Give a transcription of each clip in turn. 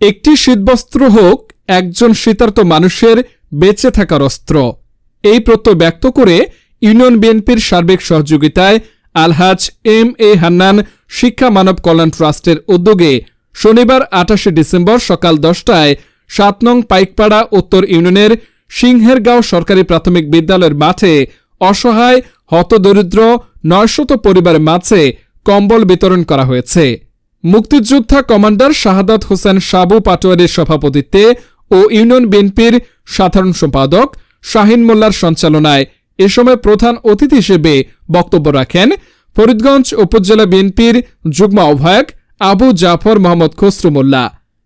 একটি শীতবস্ত্র হোক, একজন শীতার্ত মানুষের বেঁচে থাকার অস্ত্র। এই প্রত্যয় ব্যক্ত করে ইউনিয়ন বিএনপির সার্বিক সহযোগিতায় আলহাজ এম এ হান্নান শিক্ষা মানব কল্যাণ ট্রাস্টের উদ্যোগে শনিবার আঠাশে ডিসেম্বর সকাল দশটায় সাত নং পাইকপাড়া উত্তর ইউনিয়নের সিংহেরগাঁও সরকারি প্রাথমিক বিদ্যালয়ের মাঠে অসহায়, হতদরিদ্র, নয়শত পরিবারের মাঝে কম্বল বিতরণ করা হয়েছে। মুক্তিযোদ্ধা কমান্ডার শাহাদাত হোসেন সাবু পাটোয়ারির সভাপতিত্বে ও ইউনিয়ন বিএনপির সাধারণ সম্পাদক শাহিন মোল্লার সঞ্চালনায় এ সময় প্রধান অতিথি হিসেবে বক্তব্য রাখেন ফরিদগঞ্জ উপজেলা বিএনপির যুগ্ম আহ্বায়ক আবু জাফর মোহাম্মদ খসরু মোল্লা।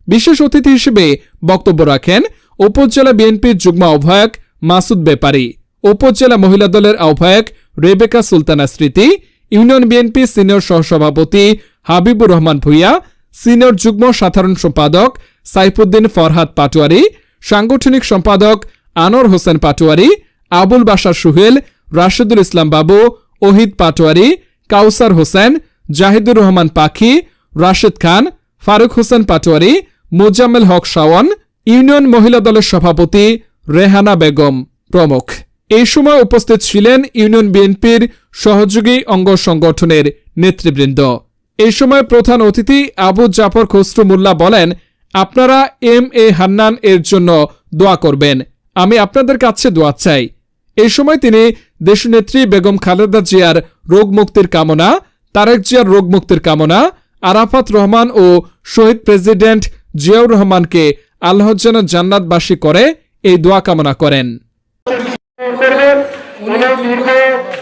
বিশেষ অতিথি হিসেবে বক্তব্য রাখেন উপজেলা বিএনপির যুগ্ম আহ্বায়ক মাসুদ বেপারী, উপজেলা মহিলা দলের আহ্বায়ক রেবেকা সুলতানা স্মৃতি, ইউনিয়ন বিএনপি সিনিয়র সহসভাপতি হাবিবুর রহমান ভুইয়া, সিনিয়র যুগ্ম সাধারণ সম্পাদক সাইফুদ্দিন ফরহাদ পাটোয়ারি, সাংগঠনিক সম্পাদক আনোয়ার হোসেন পাটোয়ারি, আবুল বাশার সুহেল, রাশেদুল ইসলাম বাবু, ওহিদ পাটোয়ারি, কাউসার হোসেন, জাহিদুর রহমান পাখি, রাশেদ খান, ফারুক হোসেন পাটোয়ারি, মোজাম্মেল হক শাওয়ান, ইউনিয়ন মহিলা দলের সভাপতি রেহানা বেগম প্রমুখ। এই সময় উপস্থিত ছিলেন ইউনিয়ন বিএনপির সহযোগী অঙ্গ সংগঠনের নেতৃবৃন্দ। এই সময় প্রধান অতিথি আবু জাফর খসরু মোল্লা বলেন, আপনারা এম এ হান্নান এর জন্য দোয়া করবেন। আমি আপনাদের কাছে দোয়া চাই। এই সময় তিনি দেশনেত্রী বেগম খালেদা জিয়ার রোগ মুক্তির কামনা, তারেক জিয়ার রোগ মুক্তির কামনা, আরাফাত রহমান ও শহীদ প্রেসিডেন্ট জিয়াউর রহমানকে আল্লাহ যেন জান্নাতবাসী করে এই দোয়া কামনা করেন।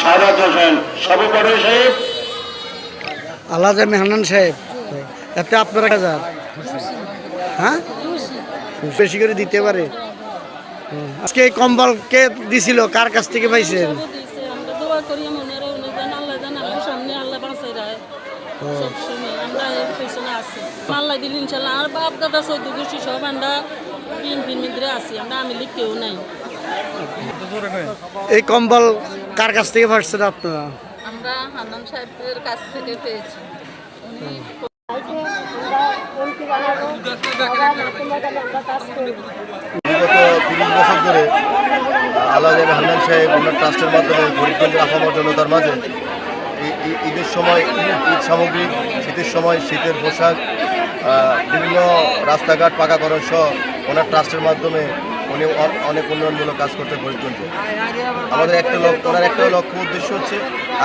সাদাত হোসেন সভাপতি সাহেব। হান্নান এতে আপনারা হাজার হ্যাঁ? বেশি করে দিতে পারে। আজকে এই কম্বল কে দিছিল? কার কাছ থেকে পাইছেন? আছি। দিল ইনশাল্লাহ। আর বাপ দাদা চৌদ্দ গোষ্ঠী সব আমরা বিএনপির মিদ্রে আছি। আমরা আমি লিখ কেউ নাই। এই কম্বল কার কাছ থেকে পাচ্ছেন আপনারা? আমরা হান্নান সাহেবের কাছ থেকে পেয়েছি। বিগত তিরিশ বছর ধরে আল্লাহ জানে হান্নান সাহেব ওনার ট্রাস্টের মাধ্যমে ফরিদগঞ্জের আপামর জনতার মাঝে ঈদের সময় ঈদ সামগ্রী শীতের সময় শীতের পোশাক আহ, বিভিন্ন রাস্তাঘাট পাকা পাকাকরণ সহ ওনার ট্রাস্টের মাধ্যমে উনি অনেক উন্নয়নমূলক কাজ করতে ফরিদগঞ্জে আমাদের একটা লক্ষ্য ওনার একটা লক্ষ্য উদ্দেশ্য হচ্ছে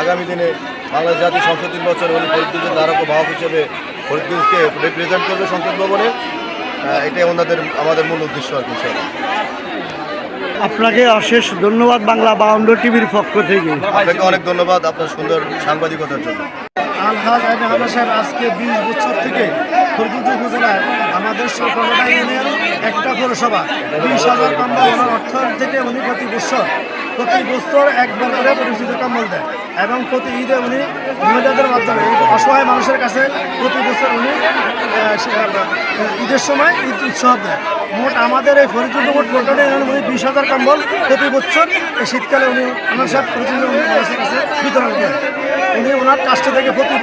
আগামী দিনে বাংলাদেশ জাতীয় সংসদ নির্বাচন উনি ফরিদগঞ্জের ও বাহক হিসেবে ফরিদগঞ্জকে রিপ্রেজেন্ট করবে সংসদ ভবনে। এটাই ওনাদের আমাদের মূল উদ্দেশ্য আর কি আপনাকে অশেষ ধন্যবাদ বাংলা বাউন্ড টিভির পক্ষ থেকে। আপনাকে অনেক ধন্যবাদ আপনার সুন্দর সাংবাদিকতার জন্য। আলহাজ আইন হানা সাহেব আজকে বিশ বছর থেকে ফরিদগঞ্জ উপজেলায় আমাদের সকলটা ইউনিয়ন একটা পৌরসভা। বিশ হাজার কম্বল ওনার অর্থায়ন থেকে উনি প্রতি বছর প্রতি বছর একবার করে পরিচিত কম্বল দেয় এবং প্রতি ঈদে উনি মহিলাদের মাধ্যমে অসহায় মানুষের কাছে প্রতি বছর উনি ঈদের সময় ঈদ উৎসব দেয়। মোট আমাদের এই ফরিদগঞ্জ মোট টোটালে উনি বিশ হাজার কম্বল প্রতি বছর এই শীতকালে উনি আমার সাহেব ফরিদগঞ্জ মানুষের কাছে বিতরণ করেন। উনি ওনার কাজটা থেকে প্রতি